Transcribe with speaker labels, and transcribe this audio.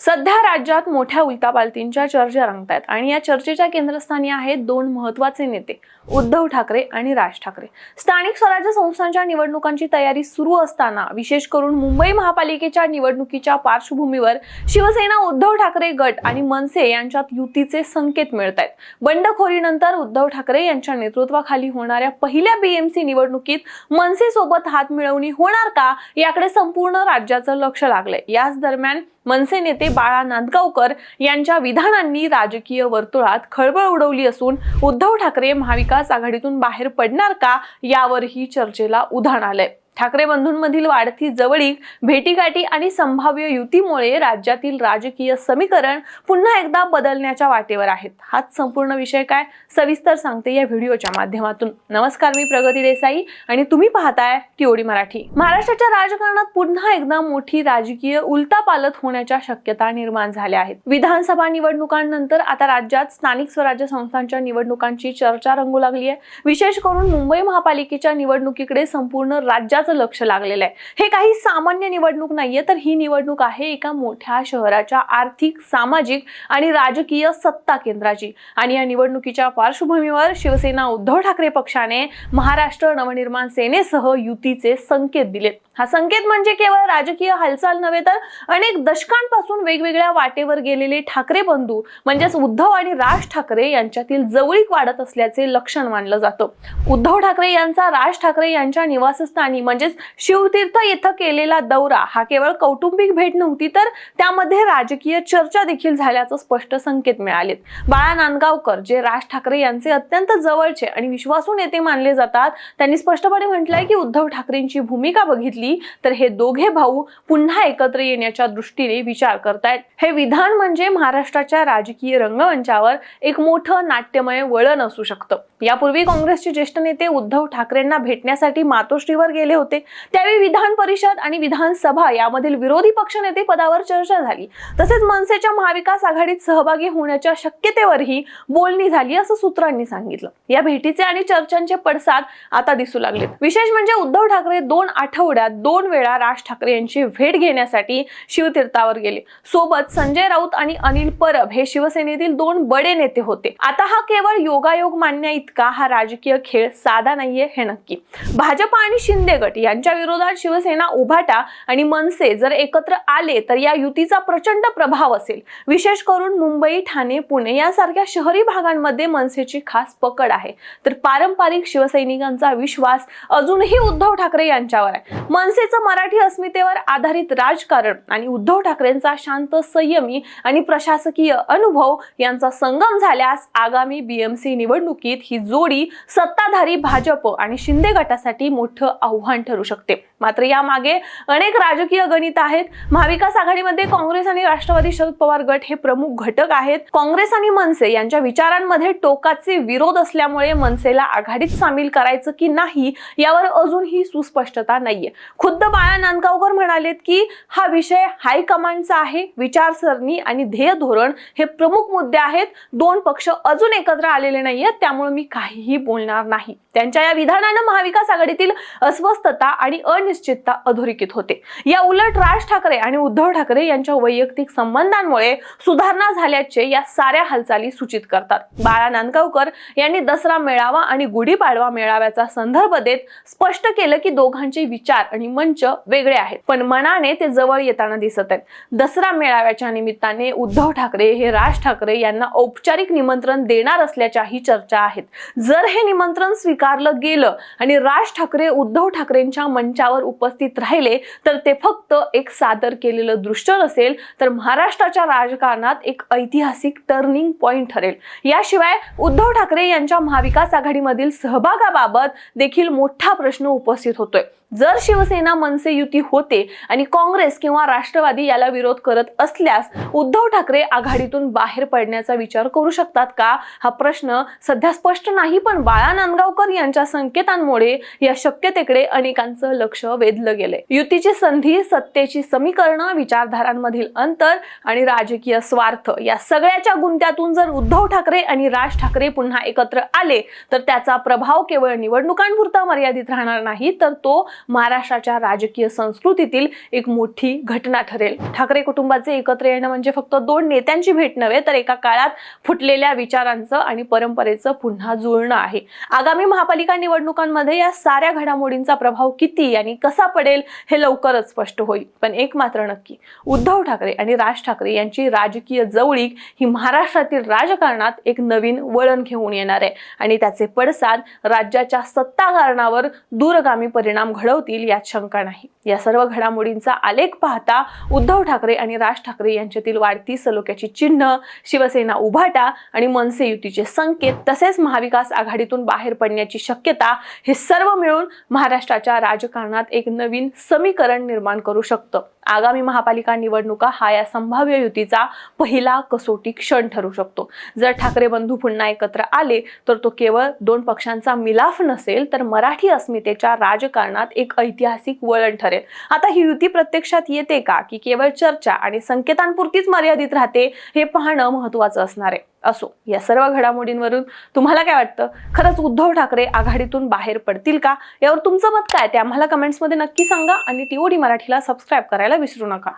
Speaker 1: सध्या राज्यात मोठ्या उलतापालतींच्या चर्चा रंगत आहेत आणि या चर्चेच्या केंद्रस्थानी आहेत दोन महत्त्वाचे नेते उद्धव ठाकरे आणि राज ठाकरे. स्थानिक स्वराज्य संस्थांच्या निवडणुकांची तयारी सुरू असताना विशेष करून मुंबई महापालिकेच्या निवडणुकीच्या पार्श्वभूमीवर शिवसेना उद्धव ठाकरे गट आणि मनसे यांच्यात युतीचे संकेत मिळत आहेत बंडखोरीनंतर उद्धव ठाकरे यांच्या नेतृत्वाखाली होणाऱ्या पहिल्या बीएमसी निवडणुकीत मनसे सोबत हात मिळवणी होणार का याकडे संपूर्ण राज्याचं लक्ष लागलंय. याच दरम्यान मनसे नेते बाळा नांदगावकर यांच्या विधानांनी राजकीय वर्तुळात खळबळ उडवली असून उद्धव ठाकरे महाविकास आघाडीतून बाहेर पडणार का यावरही चर्चेला उधाण आलंय. ठाकरे बंधूंमधील वाढती जवळीक भेटीगाठी आणि संभाव्य युतीमुळे राज्यातील राजकीय समीकरण पुन्हा एकदा बदलण्याच्या वाटेवर आहेत. हाच संपूर्ण विषय काय? सविस्तर सांगते या व्हिडिओच्या माध्यमातून. नमस्कार मी प्रगती देसाई आणि तुम्ही पाहताय टिओडी मराठी. महाराष्ट्राच्या राजकारणात पुन्हा एकदा मोठी राजकीय उलतापालत होण्याच्या शक्यता निर्माण झाल्या आहेत. विधानसभा निवडणुकांनंतर आता राज्यात स्थानिक स्वराज्य संस्थांच्या निवडणुकांची चर्चा रंगू लागली आहे विशेष करून मुंबई महापालिकेच्या निवडणुकीकडे संपूर्ण राज्याचं लक्ष लागलेलं आहे. हे काही सामान्य निवडणूक नाहीये तर ही निवडणूक आहे एका मोठ्या शहराच्या आर्थिक सामाजिक आणि राजकीय सत्ता केंद्राची. आणि या निवडणुकीच्या पार्श्वभूमीवर शिवसेना उद्धव ठाकरे पक्षाने महाराष्ट्र नवनिर्माण सेनेसह युतीचे संकेत दिलेत. हा संकेत म्हणजे केवळ राजकीय हालचाल नव्हे तर अनेक दशकांपासून वेगवेगळ्या वाटेवर गेलेले ठाकरे बंधू म्हणजेच उद्धव आणि राज ठाकरे यांच्यातील जवळीक वाढत असल्याचे लक्षण मानलं जातं. उद्धव ठाकरे यांचा राज ठाकरे यांच्या निवासस्थानी म्हणजे म्हणजेच शिवतीर्थ येथे केलेला दौरा हा केवळ कौटुंबिक भेट नव्हती तर त्यामध्ये राजकीय चर्चा देखील झाल्याचं स्पष्ट संकेत मिळालेत. बाळा नांदगावकर जे राज ठाकरे यांचे अत्यंत जवळचे आणि विश्वासू नेते मानले जातात त्यांनी स्पष्टपणे म्हटलंय की उद्धव ठाकरेंची भूमिका बघितली तर हे दोघे भाऊ पुन्हा एकत्र येण्याच्या दृष्टीने विचार करतायत. हे विधान म्हणजे महाराष्ट्राच्या राजकीय रंगमंचावर एक मोठं नाट्यमय वळण असू शकतं. यापूर्वी काँग्रेसचे ज्येष्ठ नेते उद्धव ठाकरेंना भेटण्यासाठी मातोश्रीवर गेले होते. त्यावेळी विधान परिषद आणि विधानसभा यामधील विरोधी पक्षनेते पदावर चर्चा झाली. तसेच मनसेच्या महाविकास आघाडीत सहभागी होण्याच्या शक्यतेवरही बोलणी झाली असं सूत्रांनी सांगितलं. या भेटीचे आणि चर्चांचे पडसाद आता दिसू लागले विशेष म्हणजे उद्धव ठाकरे दोन आठवड्यात दोन वेळा राज ठाकरे यांची भेट घेण्यासाठी शिवतीर्थावर गेले. सोबत संजय राऊत आणि अनिल परब हे शिवसेनेतील दोन बडे नेते होते. आता हा केवळ योगायोग मान्य इतका हा राजकीय खेळ साधा नाहीये हे नक्की. भाजप आणि शिंदे गट यांच्या विरोधात शिवसेना उभाटा आणि मनसे जर एकत्र आले तर या युतीचा प्रचंड प्रभाव असेल. विशेष करून मुंबई ठाणे पुणे यासारख्या शहरी भागांमध्ये मनसेची खास पकड आहे. तर पारंपरिक शिवसैनिकांचा विश्वास अजूनही उद्धव ठाकरे यांच्यावर आहे. मनसेचं मराठी अस्मितेवर आधारित राजकारण आणि उद्धव ठाकरेंचा शांत संयमी आणि प्रशासकीय अनुभव यांचा संगम झाल्यास आगामी बीएमसी निवडणुकीत ही जोडी सत्ताधारी भाजप आणि शिंदे गटासाठी मोठं आव्हान ठरू शकते. मात्र यामागे अनेक राजकीय गणित आहेत. महाविकास आघाडीमध्ये काँग्रेस आणि राष्ट्रवादी शरद पवार गट हे प्रमुख घटक आहेत. काँग्रेस आणि मनसे यांच्या विचारांमध्ये टोकाचे विरोध असल्यामुळे मनसेला आघाडीत सामील करायचं की नाही यावर अजूनही सुस्पष्टता नाहीये. खुद्द बाळा नांदगावकर म्हणालेत की हा विषय हायकमांडचा आहे. विचारसरणी आणि ध्येय धोरण हे प्रमुख मुद्दे आहेत. दोन पक्ष अजून एकत्र आलेले नाहीयेत. त्यामुळे मी काहीही बोलणार नाही. त्यांच्या या विधानानं महाविकास आघाडीतील अस्वस्थता आणि अनिश्चितता अधोरेखित होते. या उलट राज ठाकरे आणि उद्धव ठाकरे यांच्या वैयक्तिक संबंधांमुळे सुधारणा झाल्याचे या साऱ्या हालचाली सूचित करतात. बाळा नांदगावकर यांनी दसरा मेळावा आणि गुढीपाडवा मेळाव्याचा संदर्भ देत स्पष्ट केलं की दोघांचे विचार आणि मंच वेगळे आहेत. पण मनाने ते जवळ येताना दिसत आहेत. दसरा मेळाव्याच्या निमित्ताने उद्धव ठाकरे हे राज ठाकरे यांना औपचारिक निमंत्रण देणार असल्याच्याही चर्चा आहेत. जर हे निमंत्रण स्वीकारलं गेलं आणि राज ठाकरे उद्धव ठाकरेंच्या मंचावर उपस्थित राहिले तर ते फक्त एक सादर केलेलं दृश्य नसेल तर महाराष्ट्राच्या राजकारणात एक ऐतिहासिक टर्निंग पॉइंट ठरेल. याशिवाय उद्धव ठाकरे यांच्या महाविकास आघाडीमधील सहभागाबाबत देखील मोठा प्रश्न उपस्थित होतोय. जर शिवसेना मनसे युती होते आणि काँग्रेस किंवा राष्ट्रवादी याला विरोध करत असल्यास उद्धव ठाकरे आघाडीतून बाहेर पडण्याचा विचार करू शकतात का? हा प्रश्न सध्या स्पष्ट नाही पण बाळा नांदगावकर यांच्या संकेतांमुळे या शक्यतेकडे अनेकांचं लक्ष वेधलं गेलंय. युतीची संधी सत्तेची समीकरणं विचारधारांमधील अंतर आणि राजकीय स्वार्थ या सगळ्याच्या गुंत्यातून जर उद्धव ठाकरे आणि राज ठाकरे पुन्हा एकत्र आले तर त्याचा प्रभाव केवळ निवडणुकांपुरता मर्यादित राहणार नाही तर तो महाराष्ट्राच्या राजकीय संस्कृतीतील एक मोठी घटना ठरेल. ठाकरे कुटुंबाचे एकत्र येणं म्हणजे फक्त दोन नेत्यांची भेट नव्हे तर एका काळात फुटलेल्या विचारांचं आणि परंपरेचं पुन्हा जुळणं आहे. आगामी महापालिका निवडणुकांमध्ये या साऱ्या घडामोडींचा प्रभाव किती आणि कसा पडेल हे लवकरच स्पष्ट होईल. पण एक मात्र नक्की उद्धव ठाकरे आणि राज ठाकरे यांची राजकीय जवळीक ही महाराष्ट्रातील राजकारणात एक नवीन वळण घेऊन येणार आहे. आणि त्याचे पडसाद राज्याच्या सत्ताकारणावर दूरगामी परिणाम घडवतील यात शंका नाही. या सर्व घडामोडींचा आलेख पाहता उद्धव ठाकरे आणि राज ठाकरे यांच्यातील वाढती सलोख्याची चिन्ह शिवसेना उभाटा आणि मनसे युतीचे संकेत तसेच महाविकास आघाडीतून बाहेर पडण्याची शक्यता हे सर्व मिळून महाराष्ट्राच्या राजकारणात एक नवीन समीकरण निर्माण करू शकतं. आगामी महापालिका निवडणुका हा या संभाव्य युतीचा पहिला कसोटी क्षण ठरू शकतो. जर ठाकरे बंधू पुन्हा एकत्र आले तर तो केवळ दोन पक्षांचा मिलाफ नसेल तर मराठी अस्मितेच्या राजकारणात एक ऐतिहासिक वळण ठरेल. आता ही युती प्रत्यक्षात येते का? की केवळ चर्चा आणि संकेतांपुरतीच मर्यादित राहते हे पाहणं महत्वाचं असणार आहे. असो या सर्व घडामोडींवरून तुम्हाला काय वाटतं? खरंच उद्धव ठाकरे आघाडीतून बाहेर पडतील का? यावर तुमचं मत काय? ते आम्हाला कमेंट्समध्ये नक्की सांगा आणि टीओडी मराठीला सबस्क्राईब करायला विसरू नका.